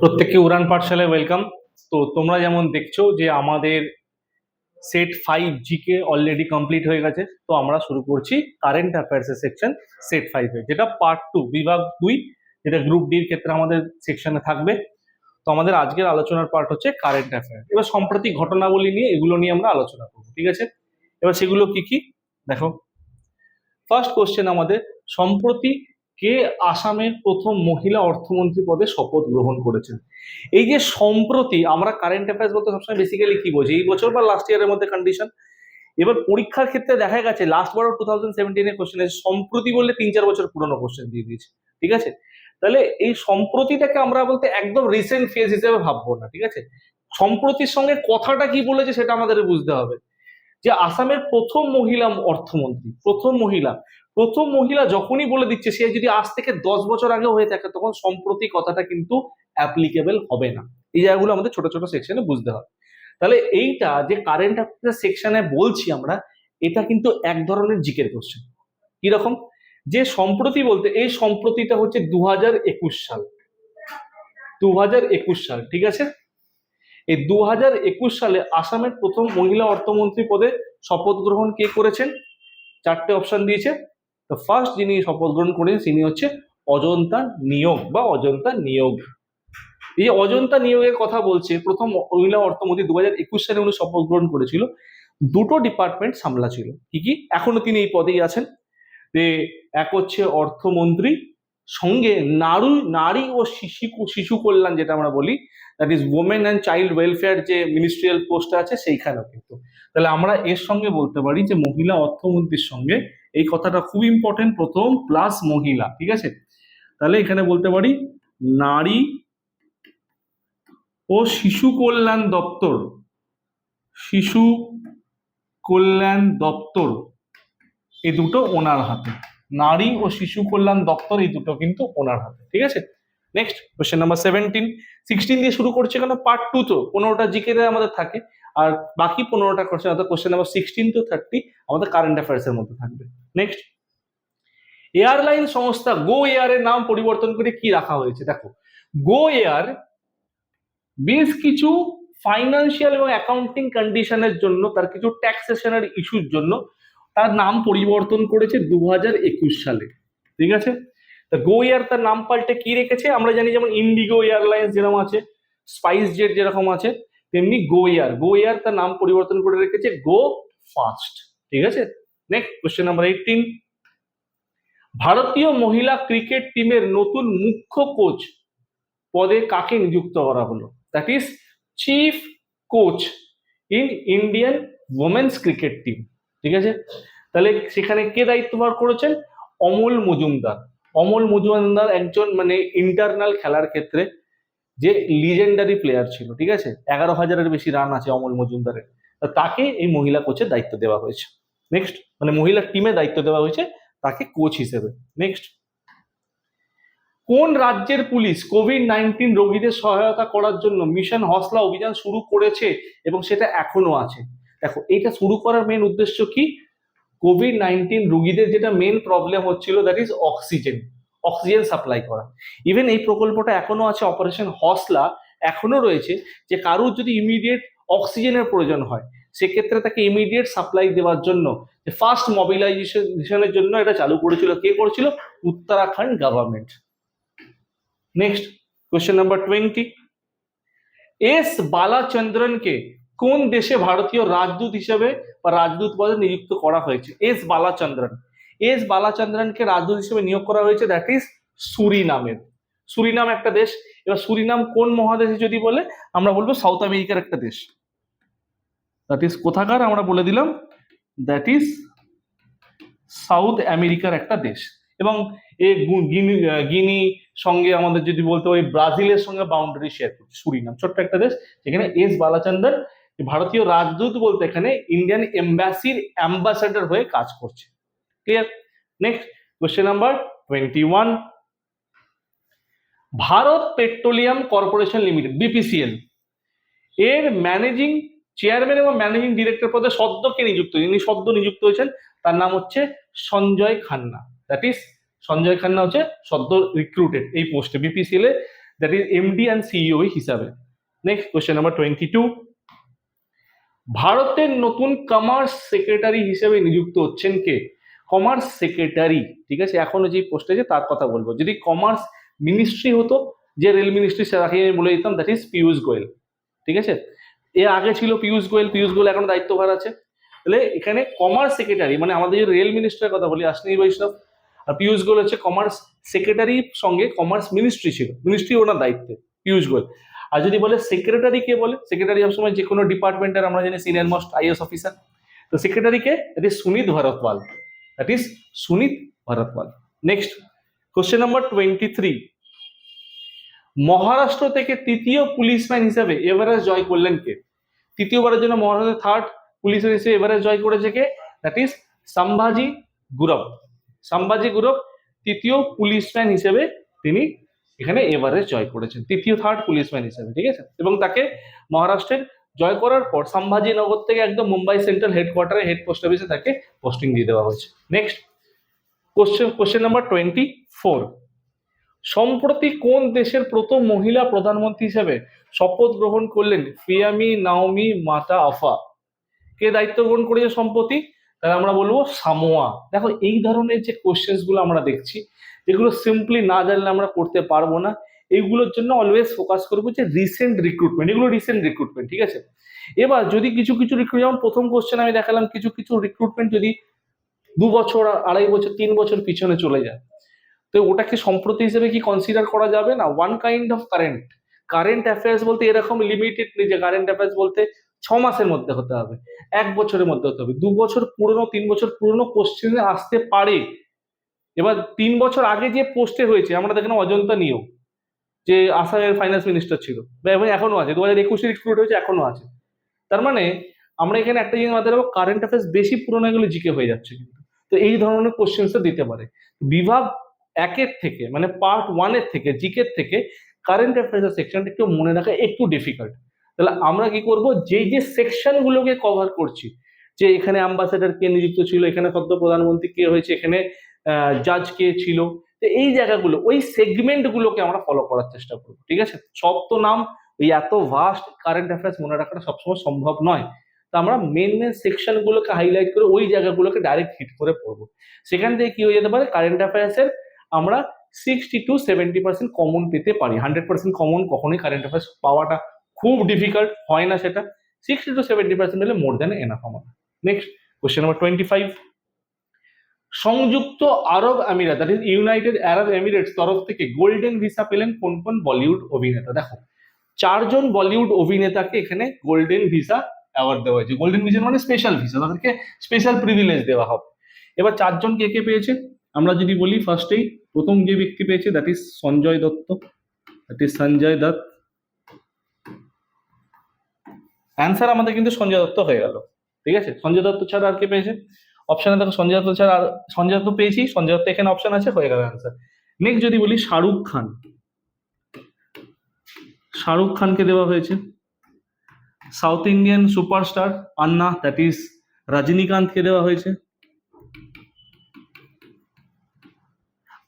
প্রত্যেককে উড়ান পাঠশালায় ওয়েলকাম তো তোমরা যেমন দেখছ যে আমাদের set five GK already complete হয়ে গেছে, তো আমরা শুরু করছি কারেন্ট অ্যাফেয়ার্সের সেকশন সেট ফাইভে যেটা পার্ট টু বিভাগ দুই, যেটা গ্রুপ ডির ক্ষেত্রে আমাদের সেকশনে থাকবে। তো আমাদের আজকের আলোচনার পার্ট হচ্ছে কারেন্ট অ্যাফেয়ার এবার সম্প্রতি ঘটনাবলী নিয়ে, এগুলো নিয়ে আমরা আলোচনা করব, ঠিক আছে? এবার সেগুলো কি কি? দেখো। ফার্স্ট কোশ্চেন আমাদের, সম্প্রতি কে আসামের প্রথম মহিলা অর্থমন্ত্রী পদে শপথ গ্রহণ করেছেন? এই যে সম্প্রতি আমরা কারেন্ট অ্যাফেয়ার্স বলতে সবসময় বেসিক্যালি কি বলছি এই বছর বা লাস্ট ইয়ারের মধ্যে কন্ডিশন এবার পরীক্ষার ক্ষেত্রে দেখা গেছে লাস্ট বারও টু থাউজেন্ড সেভেন্টিনের কোশ্চেন আছে সম্প্রতি বললে তিন চার বছর পুরনো কোশ্চেন দিয়ে দিয়েছে। ঠিক আছে? তাহলে এই সম্প্রতিটাকে আমরা বলতে একদম রিসেন্ট ফেজ হিসেবে ভাববো না, ঠিক আছে? সম্প্রতির সঙ্গে কথাটা কি বলেছে সেটা আমাদের বুঝতে হবে। যে আসামের প্রথম মহিলা অর্থমন্ত্রী, প্রথম মহিলা প্রথম মহিলা যখনই বলে দিচ্ছে, সে যদি আজ থেকে দশ বছর আগে হয়ে থাকে, তখন সম্প্রতি কথাটা কিন্তু অ্যাপ্লিকেবল হবে না। এই জায়গাগুলো আমাদের ছোট ছোট সেকশনে বুঝতে হবে। তাহলে এইটা যে কারেন্ট অ্যাফেয়ার্স সেকশনে বলছি আমরা, এটা কিন্তু এক ধরনের জিকের কোশ্চেন কীরকম যে সম্প্রতি বলতে, এই সম্প্রতিটা হচ্ছে দু হাজার একুশ সাল। দু হাজার একুশ সাল, ঠিক আছে? এই দু হাজার একুশ সালে আসামের প্রথম মহিলা অর্থমন্ত্রী পদে শপথ গ্রহণ কে করেছেন? চারটে অপশন দিয়েছে। তো ফার্স্ট যিনি শপথ গ্রহণ করেন তিনি হচ্ছে অজন্তা নিয়োগ বা অজন্তা নিয়োগ। এই যে অজন্তা নিয়োগের কথা বলছে, প্রথম মহিলা অর্থমন্ত্রী দু হাজার একুশ সালে উনি শপথ গ্রহণ করেছিল, দুটো ডিপার্টমেন্ট সামলা ছিল কি কি? এখনও তিনি এই পদেই আছেন। যে এক হচ্ছে অর্থমন্ত্রী, সঙ্গে নারী নারী ও শিশু শিশু কল্যাণ যেটা আমরা বলি that is women and child welfare যে মিনিস্ট্রিয়াল পোস্ট আছে, সেইখানেও কিন্তু। তাহলে আমরা এর সঙ্গে বলতে পারি যে মহিলা অর্থমন্ত্রীর সঙ্গে এই কথাটা খুব ইম্পর্টেন্ট প্রথম প্লাস মহিলা, ঠিক আছে? তাহলে এখানে বলতে পারি, নারী ও শিশু কল্যাণ দপ্তর, শিশু কল্যাণ দপ্তর, এই দুটো ওনার হাতে। নারী ও শিশু কল্যাণ দপ্তর, এই দুটো কিন্তু ওনার হাতে, ঠিক আছে? Next question number seventeen sixteen দিয়ে শুরু করছে কেন? পার্ট টু তো, পনেরোটা জিকে আমাদের থাকে। আর বাকি পনেরোটা কোশ্চেন অর্থাৎ question number sixteen to thirty আমাদের কারেন্ট অ্যাফেয়ার্স এর মধ্যে থাকবে। নেক্সট এয়ারলাইন সংস্থা গো এয়ার এর নাম পরিবর্তন করে কি রাখা হয়েছে? দেখো গো এয়ার বেশ কিছু ফাইন্যান্সিয়াল এবং অ্যাকাউন্টিং কন্ডিশনের জন্য, তার কিছু ট্যাক্সেশনের ইস্যুর জন্য, তার নাম পরিবর্তন করেছে দু হাজার একুশ সালে। ঠিক আছে? তা গো এয়ার তার নাম পাল্টে কি রেখেছে? আমরা জানি যেমন ইন্ডিগো এয়ারলাইন্স যেরকম আছে স্পাইস জেট যেরকম আছে তেমনি গো ইয়ার গো ইয়ার তার নাম পরিবর্তন করে রেখেছে গো ফাস্ট ঠিক আছে? নেক্সট কোশ্চেন নাম্বার এইটিন ভারতীয় মহিলা ক্রিকেট টিমের নতুন মুখ্য কোচ পদে কাকে নিযুক্ত করা হলো? That is chief coach in Indian women's cricket team ঠিক আছে? তাহলে সেখানে কে দায়িত্বভার করেছেন? অমল মজুমদার। অমল মজুমদার একজন মানে ইন্টারনাল খেলার ক্ষেত্রে যে লিজেন্ডারি প্লেয়ার ছিল, ঠিক আছে? এগারো হাজারের বেশি রান আছে অমল মজুমদারের। তাকে এই মহিলা কোচের দায়িত্ব দেওয়া হয়েছে। নেক্সট মানে মহিলা টিমে দায়িত্ব দেওয়া হয়েছে তাকে কোচ হিসেবে। নেক্সট কোন রাজ্যের পুলিশ কোভিড নাইন্টিন রোগীদের সহায়তা করার জন্য মিশন হসলা অভিযান শুরু করেছে এবং সেটা এখনও আছে? দেখো, এটা শুরু করার মেন উদ্দেশ্য কি? কোভিড নাইন্টিন রুগীদের যেটা মেন প্রবলেম হচ্ছিল that is oxygen oxygen supply করা। ইভেন এই প্রকল্পটা এখনও আছে অপারেশন হসলা এখনও রয়েছে যে কারোর যদি ইমিডিয়েট অক্সিজেনের প্রয়োজন হয়, সেক্ষেত্রে তাকে ইমিডিয়েট সাপ্লাই দেওয়ার জন্য, যে ফার্স্ট মোবিলাইজেশনের জন্য এটা চালু করেছিল কে করেছিল? Uttarakhand government next question number twenty S বালাচন্দ্রনকে কোন দেশে ভারতীয় রাজদূত হিসেবে বা রাজদূত পদে নিযুক্ত করা হয়েছে? এস বালাচন্দ্রন। এস বালাচন্দ্রনকে রাজদূত হিসেবে নিয়োগ করা হয়েছে দ্যাট ইজ সুরিনামের। সুরিনাম একটা দেশ। এবার সুরিনাম কোন মহাদেশে যদি বলে, আমরা বলব সাউথ আমেরিকার একটা দেশ। দ্যাট ইজ কোথাকার? আমরা বলে দিলাম দ্যাট ইজ সাউথ আমেরিকার একটা দেশ। এবং এ গিনি গিনি সঙ্গে আমাদের যদি বলতে ওই ব্রাজিলের সঙ্গে বাউন্ডারি শেয়ার করছে, সুরিনাম। ছোট্ট একটা দেশ, যেখানে এস বালাচন্দর ভারতীয় রাজদূত বলতে এখানে ইন্ডিয়ান এম্বাসির অ্যাম্বাসাডার হয়ে কাজ করছে। Clear next question number twenty one Bharat Petroleum Corporation Limited BPCL এর ম্যানেজিং চেয়ারম্যান এবং ম্যানেজিং ডিরেক্টর পদে সদ্য কে নিযুক্ত? যিনি সদ্য নিযুক্ত হয়েছেন, তার নাম হচ্ছে সঞ্জয় খান্না। দ্যাট ইজ সঞ্জয় খান্না হচ্ছে সদ্য রিক্রুটেড এই পোস্টে BPCL A. That is MD and CEO হিসাবে। Next question number twenty two ভারতের নতুন কমার্স সেক্রেটারি হিসেবে নিযুক্ত হচ্ছেন কে? কমার্স সেক্রেটারি ঠিক আছে? এখনও যে পোস্ট আছে, তার কথা বলব। যদি কমার্স মিনিস্ট্রি হতো, যে রেল মিনিস্ট্রি সেটাকে আমি বলে দিতাম দ্যাট ইজ পীয়ূষ গোয়েল ঠিক আছে? এর আগে ছিল পীয়ূষ গোয়েল পীয়ূষ গোয়েল এখন দায়িত্বভার আছে। তাহলে এখানে কমার্স সেক্রেটারি মানে আমাদের যে রেল মিনিস্টারের কথা বলি আসনি বৈষ্ণব আর পীয়ূষ গোয়েল হচ্ছে কমার্স সেক্রেটারির সঙ্গে কমার্স মিনিস্ট্রি ছিল। মিনিস্ট্রি ওনার দায়িত্বে পীয়ূষ গোয়েল আর যদি বলে সেক্রেটারি কে বলে সেক্রেটারি সবসময় যে কোনো ডিপার্টমেন্টের আমরা জানি সিনিয়র মোস্ট আইএস অফিসার তো secretary K that is Sunit Barthwal is Sunit Barthwal next question number twenty three Maharashtra থেকে তৃতীয় পুলিশম্যান হিসেবে এভারেস্ট জয় করলেন কে? তৃতীয়বারের জন্য মহারাষ্ট্রের থার্ড পুলিশম্যান হিসেবে এভারেস্ট জয় করেছে কে? দ্যাট ইজ সাম্ভাজি গুরব সাম্ভাজি গুরব তৃতীয় পুলিশম্যান হিসেবে তিনি এখানে এভারেস্ট জয় করেছেন। তৃতীয় থার্ড পুলিশম্যান হিসেবে, ঠিক আছে? এবং তাকে মহারাষ্ট্রের জয় করার পর সম্ভাজিনগর থেকে একদম মুম্বাই সেন্ট্রাল হেডকোয়ার্টারে হেড পোস্ট অফিসে তাকে পোস্টিং দিয়ে দেওয়া হয়েছে। Next question question number twenty four সম্প্রতি কোন দেশের প্রথম মহিলা প্রধানমন্ত্রী হিসেবে শপথ গ্রহণ করলেন ফিয়ামি নাওমি মাতা আফা? কে দায়িত্ব গ্রহণ করেছে সম্প্রতি? তাহলে আমরা বলব সামোয়া। দেখো, এই ধরনের যে কোশ্চেন্সগুলো আমরা দেখছি যেগুলো সিম্পলি না জানলে আমরা করতে পারব না। এইগুলোর জন্য অলওয়েজ ফোকাস করব যে রিসেন্ট রিক্রুটমেন্ট এগুলো রিসেন্ট রিক্রুটমেন্ট ঠিক আছে? এবার যদি কিছু কিছু রিক্রুট যেমন প্রথম কোশ্চেন আমি দেখালাম, কিছু কিছু রিক্রুটমেন্ট যদি দু বছর, আড়াই বছর, তিন বছর পিছনে চলে যায়, তো ওটাকে সম্প্রতি হিসেবে কি কনসিডার করা যাবে না? One kind of current current affairs বলতে এরকম লিমিটেড নেই যে কারেন্ট অ্যাফেয়ার্স বলতে ছ মাসের মধ্যে হতে হবে, এক বছরের মধ্যে হতে হবে, দু বছর পুরনো, তিন বছর পুরনো কোশ্চেনে আসতে পারে। এবার তিন বছর আগে যে পোস্টে হয়েছে, আমরা দেখলাম অজন্তা নিয়োগ। যে আসামের ফাইন্যান্স মিনিস্টার ছিল এবং এখনও আছে, দু হাজার একুশে রিক্রুট হয়েছে, এখনও আছে। তার মানে আমরা এখানে একটা জিনিস মাথায় রাখব কারেন্ট অ্যাফেয়ার্স বেশি পুরনো এগুলো জিকে হয়ে যাচ্ছে কিন্তু। তো এই ধরনের কোশ্চেন্সটা দিতে পারে। বিভাগ একের থেকে মানে পার্ট ওয়ানের থেকে জিকের থেকে কারেন্ট অ্যাফেয়ার্স সেকশনটা একটু মনে রাখা একটু ডিফিকাল্ট তাহলে আমরা কি করব, যেই যে সেকশনগুলোকে কভার করছি, যে এখানে অ্যাম্বাসেডার কে নিযুক্ত ছিল, এখানে সদ্য প্রধানমন্ত্রী কে হয়েছে, এখানে জাজ কে ছিল তো এই জায়গাগুলো, ওই সেগমেন্টগুলোকে আমরা ফলো করার চেষ্টা করব, ঠিক আছে? সব তো নাম ওই এত ভাস্ট কারেন্ট অ্যাফেয়ার্স মনে রাখাটা সবসময় সম্ভব নয়। তো আমরা মেন মেন সেকশনগুলোকে হাইলাইট করে ওই জায়গাগুলোকে ডাইরেক্ট হিট করে পড়ব। সেখান থেকে কি হয়ে যেতে পারে? কারেন্ট অ্যাফেয়ার্সের আমরা sixty to seventy percent common পেতে পারি। হান্ড্রেড পার্সেন্ট কমন কখনোই কারেন্ট অ্যাফেয়ার্স পাওয়াটা খুব ডিফিকাল্ট হয় না সেটা। সিক্সটি টু সেভেন্টি পার্সেন্ট হলে মোর দেন এনাফ আমার next question number twenty five সংযুক্ত আরব আমিরাত that is United Arab Emirates তরফ থেকে গোল্ডেন ভিসা পেলেন কোন কোন বলিউড অভিনেতা? দেখো, চারজন বলিউড অভিনেতাকে এখানে গোল্ডেন ভিসা অ্যাওয়ার্ড দেওয়া হয়েছে। গোল্ডেন ভিসা মানে স্পেশাল ভিসা তাদেরকে স্পেশাল প্রিভিলেজ দেওয়া হবে। এবার চারজন কে কে পেয়েছে? আমরা যদি বলি ফার্স্টেই প্রথম যে ব্যক্তি পেয়েছে that is Sanjay Dutt that is Sanjay Dutt. Answer আমাদের কিন্তু সঞ্জয় দত্ত হয়ে গেল। ঠিক আছে? সঞ্জয় দত্ত ছাড়া আর কে পেয়েছে? অপশনে দেখো সঞ্জয় দত্ত ছাড়া আর সঞ্জয় দত্ত পেয়েছি, সঞ্জয় দত্ত এখানে অপশন আছে, হয়ে গেল অ্যান্সার নেক্সট যদি বলি শাহরুখ খান। শাহরুখ খানকে দেওয়া হয়েছে। South Indian superstar Anna that is রজনীকান্তকে দেওয়া হয়েছে।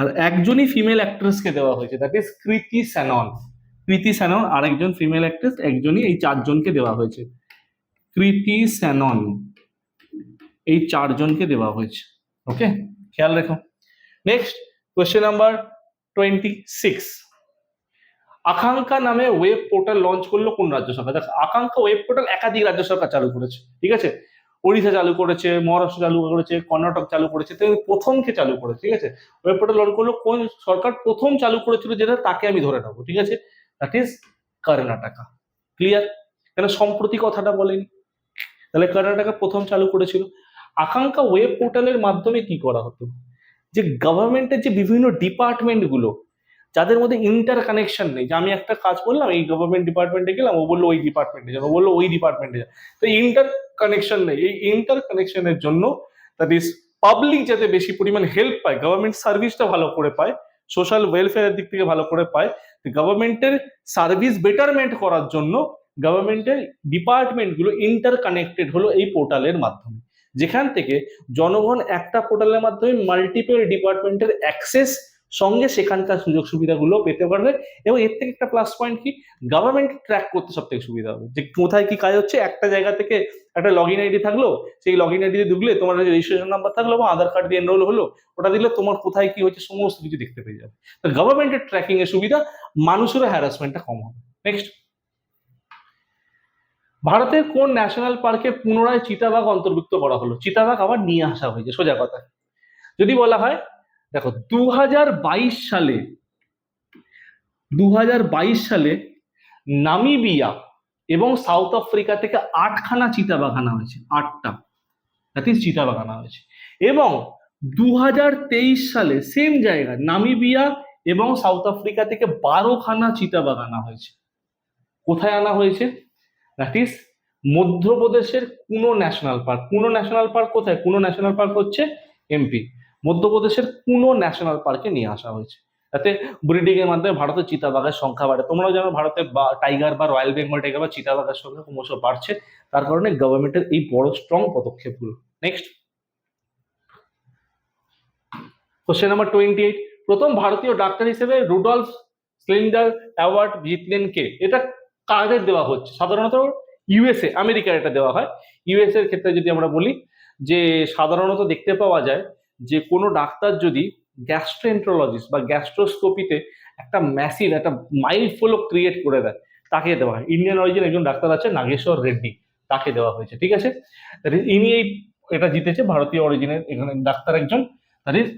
আর একজনই ফিমেল অ্যাক্ট্রেসকে দেওয়া হয়েছে দ্যাট ইজ কৃতি স্যানন কৃতি স্যানন আরেকজন ফিমেল অ্যাক্ট্রেস একজনই এই চারজনকে দেওয়া হয়েছে। কৃতি স্যানন এই চারজনকে দেওয়া হয়েছে। ওকে খেয়াল রেখো। Next question number twenty six Akanksha নামে ওয়েব পোর্টাল লঞ্চ করল কোন রাজ্য সরকার? দেখ, আকাঙ্ক্ষা ওয়েব পোর্টাল একাধিক রাজ্য সরকার চালু করেছে। ঠিক আছে? ওড়িশা চালু করেছে, মহারাষ্ট্র চালু করেছে, কর্ণাটক চালু করেছে, তো প্রথমকে চালু করেছে? ঠিক আছে? ওয়েব পোর্টাল লঞ্চ করল কোন সরকার প্রথম চালু করেছিল যেটা, তাকে আমি ধরে নেব। ঠিক আছে? That is Karnataka. ক্লিয়ার কেন সম্প্রতি কথাটা বলেনি? তাহলে কর্ণাটকা প্রথম চালু করেছিল। আকাঙ্ক্ষা ওয়েব পোর্টালের মাধ্যমে কি করা হতো? যে গভর্নমেন্টের যে বিভিন্ন ডিপার্টমেন্টগুলো যাদের মধ্যে ইন্টার কানেকশন নেই, যে আমি একটা কাজ করলাম, এই গভর্নমেন্ট ডিপার্টমেন্টে গেলাম, ও বলল ওই ডিপার্টমেন্টে যান ও বলল ওই ডিপার্টমেন্টে যান তো ইন্টার কানেকশন নেই, এই ইন্টার কানেকশনের জন্য দ্যাট ইজ পাবলিক যাতে বেশি পরিমাণ হেল্প পায় গভর্নমেন্ট সার্ভিসটা ভালো করে পায় সোশ্যাল ওয়েলফেয়ারের দিক থেকে ভালো করে পায় গভর্নমেন্টের সার্ভিস বেটারমেন্ট করার জন্য গভর্নমেন্টের ডিপার্টমেন্টগুলো ইন্টার কানেক্টেড হলো এই পোর্টালের মাধ্যমে। যেখান থেকে জনগণ একটা পোর্টালের মাধ্যমে মাল্টিপল ডিপার্টমেন্টের অ্যাক্সেস সঙ্গে সেখানকার সুযোগ সুবিধাগুলো পেতে পারবে এবং এর থেকে একটা প্লাস পয়েন্ট কি? গভর্নমেন্ট ট্র্যাক করতে সব থেকে সুবিধা হবে। যে কোথায় কি কাজ হচ্ছে, একটা জায়গা থেকে একটা লগ ইন আইডি থাকল, সেই লগ ইন আইডি ঢুকলে তোমার রেজিস্ট্রেশন নাম্বার থাকল বা আধার কার্ড দিয়ে এনরোল হলো, ওটা দিলে তোমার কোথায় কি হচ্ছে সমস্ত কিছু দেখতে পেয়ে যাবে। তো গভর্নমেন্টের ট্র্যাকিং এর সুবিধা, মানুষেরও হ্যারাসমেন্টটা কম হবে। নেক্সট ভারতের কোন ন্যাশনাল পার্কে পুনরায় চিতাবাঘ অন্তর্ভুক্ত করা হলো? চিতাবাঘ আবার নিয়ে আসা হয়েছে, সোজা কথা। যদি বলা হয়, দেখো দু হাজার বাইশ সালে দু হাজার বাইশ সালে নামিবিয়া এবং সাউথ আফ্রিকা থেকে আটখানা চিতাবাঘ আনা হয়েছে, আটটা। দ্যাট ইজ চিতাবাঘ আনা হয়েছে। এবং দু হাজার তেইশ সালে সেম জায়গায় নামিবিয়া এবং সাউথ আফ্রিকা থেকে বারোখানা চিতাবাঘ আনা হয়েছে। কোথায় আনা হয়েছে? দ্যাট ইজ মধ্যপ্রদেশের Kuno national park Kuno national park কোথায়? কুনো ন্যাশনাল পার্ক হচ্ছে এমপি মধ্যপ্রদেশের কুনো ন্যাশনাল পার্কে নিয়ে আসা হয়েছে। যাতে ব্রিডিং এর মাধ্যমে ভারতের চিতাবাঘের সংখ্যা বাড়ে। তোমরাও জানো ভারতে টাইগার বা রয়্যাল বেঙ্গল টাইগার বা চিতাবাঘের সংখ্যা ক্রমশ বাড়ছে। তার কারণে গভর্নমেন্টের এই বড় স্ট্রং পদক্ষেপগুলো next question number twenty eight প্রথম ভারতীয় ডাক্তার হিসেবে রুডলফ স্লিন্ডার অ্যাওয়ার্ড জিতলেন কে? এটা কাদের দেওয়া হচ্ছে? সাধারণত ইউএসএ আমেরিকার এটা দেওয়া হয়। ইউএসএ এর ক্ষেত্রে যদি আমরা বলি যে, সাধারণত দেখতে পাওয়া যায় যে, কোনো ডাক্তার যদি গ্যাস্ট্রোএন্ট্রোলজিস্ট বা গ্যাস্ট্রোস্কোপিতে একটা ম্যাসিভ একটা মাইল ফলো ক্রিয়েট করে দেয়, তাকে দেওয়া হয়। ইন্ডিয়ান অরিজিন একজন ডাক্তার আছে, নাগেশ্বর রেড্ডি, তাকে দেওয়া হয়েছে, ঠিক আছে? ইনি এই, এটা জিতেছে, ভারতীয় অরিজিনের এখানে ডাক্তার একজন। ইজ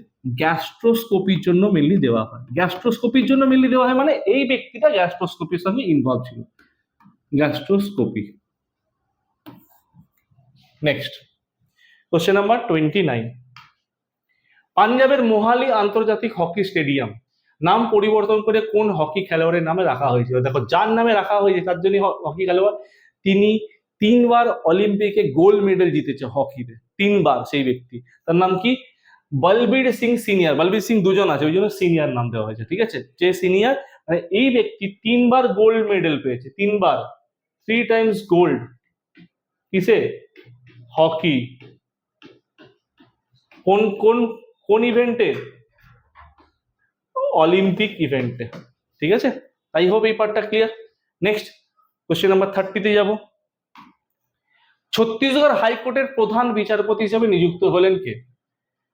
গ্যাস্ট্রোস্কোপির জন্য মেনলি দেওয়া হয়। গ্যাস্ট্রোস্কোপির জন্য মেনলি দেওয়া হয় মানে এই ব্যক্তিটা গ্যাস্ট্রোস্কোপির সঙ্গে ইনভলভ ছিল। Gastroscopy next question number twenty nine পাঞ্জাবের মোহালি আন্তর্জাতিক হকি স্টেডিয়াম, নাম পরিবর্তন করে কোন হকি খেলোয়াড়ের নামে রাখা হয়েছিল? দেখো, যার নামে রাখা হয়েছে, তার জন্য হকি খেলোয়াড়, তিনি তিনবার অলিম্পিকে গোল্ড মেডেল জিতেছে হকিতে, তিনবার সেই ব্যক্তি। তার নাম কি? বলবীর সিং সিনিয়র। বলবীর সিং দুজন আছে, ওই জন্য সিনিয়র নাম দেওয়া হয়েছে, ঠিক আছে? যে সিনিয়র মানে এই ব্যক্তি তিনবার গোল্ড মেডেল পেয়েছে, তিনবার। থ্রি টাইমস গোল্ড কিসে? হকি কোন কোন কোন ইভেন্টে অলিম্পিক ইভেন্টে ঠিক আছে? তাই হোপ এই পার্টটা ক্লিয়ার নেক্সট কোশ্চেন নাম্বার থার্টিতে যাব। ছত্তিশগড় হাইকোর্টের প্রধান বিচারপতি হিসেবে নিযুক্ত হলেন কে?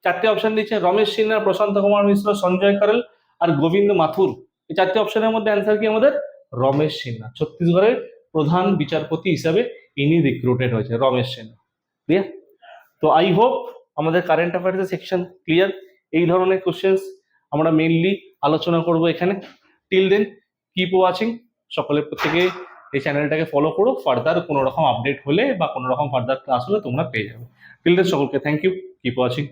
চারটে অপশন দিচ্ছে রমেশ সিনহা, প্রশান্ত কুমার মিশ্র, সঞ্জয় কারল আর গোবিন্দ মাথুর। এই চারটে অপশনের মধ্যে অ্যান্সার কি আমাদের? রমেশ সিনহা। ছত্তিশগড়ের প্রধান বিচারপতি হিসাবে ইনি রিক্রুটেড হয়েছে রমেশ সিনহা ক্লিয়ার তো আই হোপ আমাদের কারেন্ট অ্যাফেয়ার্সের সেকশন ক্লিয়ার এই ধরনের কোশ্চেন্স আমরা মেইনলি আলোচনা করব এখানে। টিল দেন কিপ ওয়াচিং সকলের প্রত্যেকে এই চ্যানেলটাকে ফলো করো। ফার্দার কোনো রকম আপডেট হলে বা কোনো রকম ফার্দার ক্লাস হলে তোমরা পেয়ে যাবে। টিল দেন সকলকে থ্যাংক ইউ কিপ ওয়াচিং